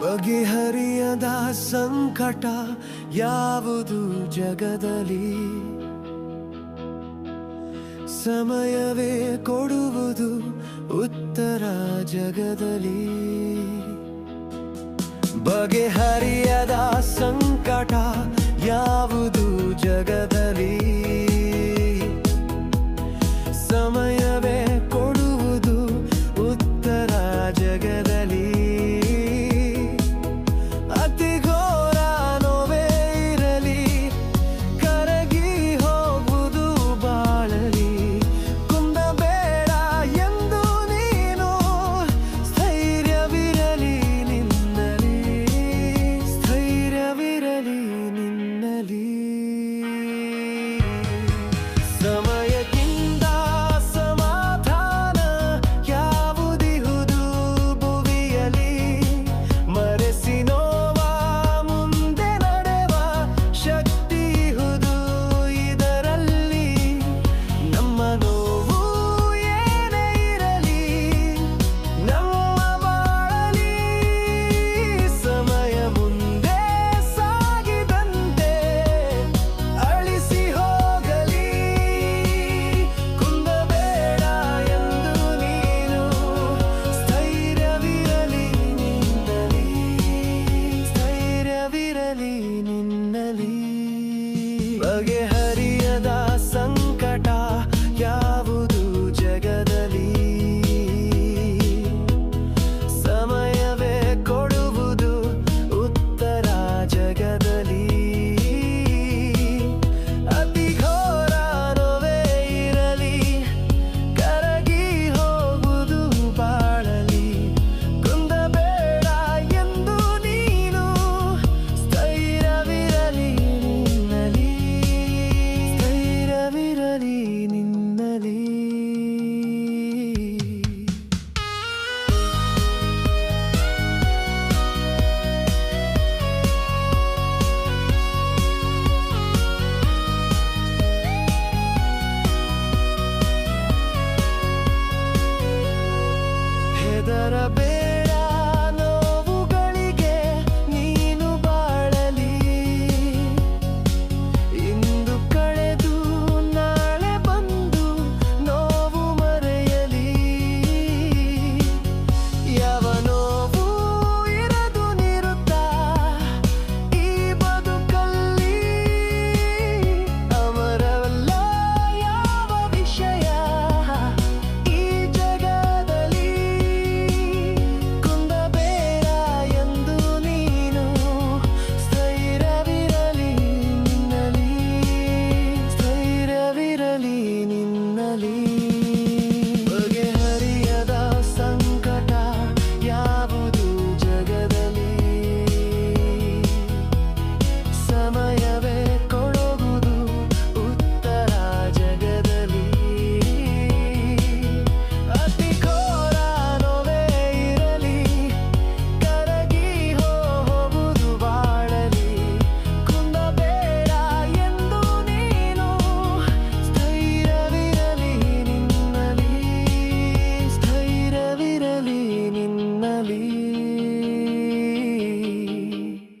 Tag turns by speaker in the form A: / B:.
A: ಬಗೆಹರಿಯದ ಸಂಕಟ ಯಾವುದು ಜಗದಲ್ಲಿ? ಸಮಯವೇ ಕೊಡುವುದು ಉತ್ತರ ಜಗದಲ್ಲಿ. ಬಗೆಹರಿಯ